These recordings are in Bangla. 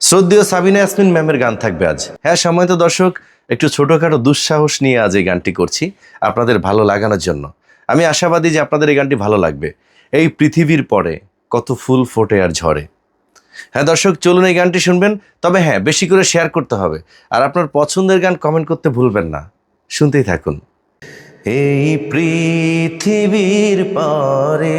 শ্রদ্ধেয় সাবিনা ইয়াসমিন ম্যামের গান থাকবে আজ। হ্যাঁ সম্মানিত দর্শক, একটু ছোটোখাটো দুঃসাহস নিয়ে আজ এই গানটি করছি আপনাদের ভালো লাগানোর জন্য। আমি আশাবাদী যে আপনাদের এই গানটি ভালো লাগবে। এই পৃথিবীর পরে কত ফুল ফোটে আর ঝরে। হ্যাঁ দর্শক, চলুন এই গানটি শুনবেন। তবে হ্যাঁ বেশি করে শেয়ার করতে হবে। আর আপনার পছন্দের গান কমেন্ট করতে ভুলবেন না। শুনতেই থাকুন। এই পৃথিবীর পরে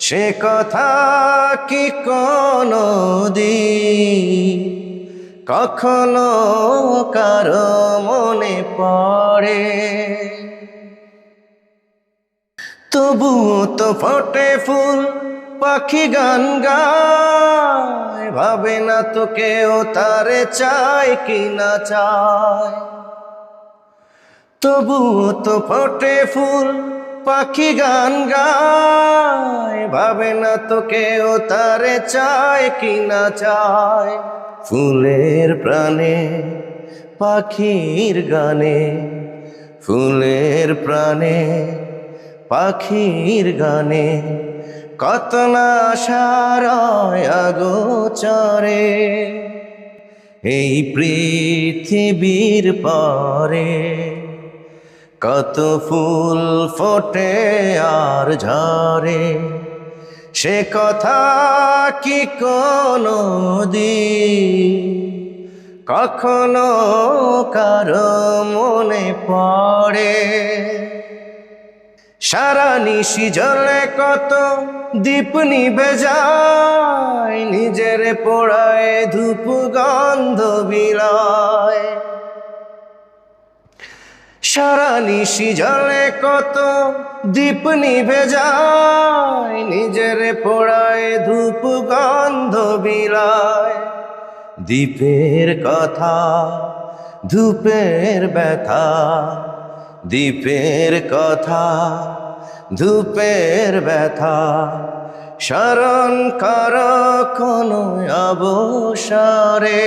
সে কথা কি কোনো দিন? কখনো কারও মনে পড়ে? তবু তো ফোটে ফুল, পাখি গান গায়। ভাবে না তো কেউ তারে চায় কি না চায়। তবু তো ফোটে ফুল পাখি গান গায়, ভাবে না তো কেউ তারে চায় কি না চায়। ফুলের প্রাণে, পাখির গানে, ফুলের প্রাণে, পাখির গানে কত না সারায় আগোচরে। এই পৃথিবীর পরে কত ফুল ফোটে আর ঝরে। সে কথা কি কোনো দিন? কখনো কারও মনে পড়ে? সারা নিশি জলে কত দীপ নিবে যায়, নিজের পোড়ায় ধূপ গন্ধ বিলায়। সারা নিশি জলে কত দীপ নিভে যায়, নিজের পোড়ায় ধূপ গন্ধ বিলায়। দ্বীপের কথা, ধূপের ব্যথা, দ্বীপের কথা, ধূপের ব্যথা। স্মরণ কর কোনো অবসরে।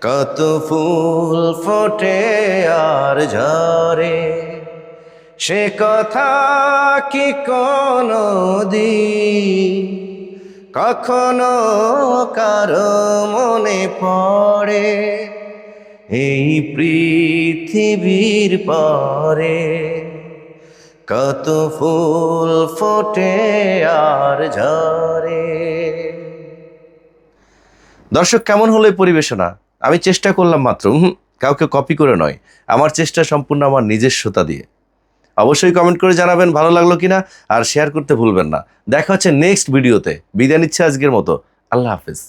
কত ফুল ফোটে আর ঝরে। সে কথা কি কোনো দি কখনো কারও মনে পড়ে এই পৃথিবীর পরে। কত ফুল ফোটে আর ঝরে। দর্শক, কেমন হলো পরিবেশনা? আমি চেষ্টা করলাম মাত্র কাউকে কপি করে নয়, আমার চেষ্টা সম্পূর্ণ আমার নিজস্বতা দিয়ে। অবশ্যই কমেন্ট করে জানাবেন ভালো লাগল কিনা, আর শেয়ার করতে ভুলবেন না। দেখা হচ্ছে নেক্সট ভিডিওতে বিদায় নিচ্ছে আজকের মতো। আল্লাহ হাফেজ।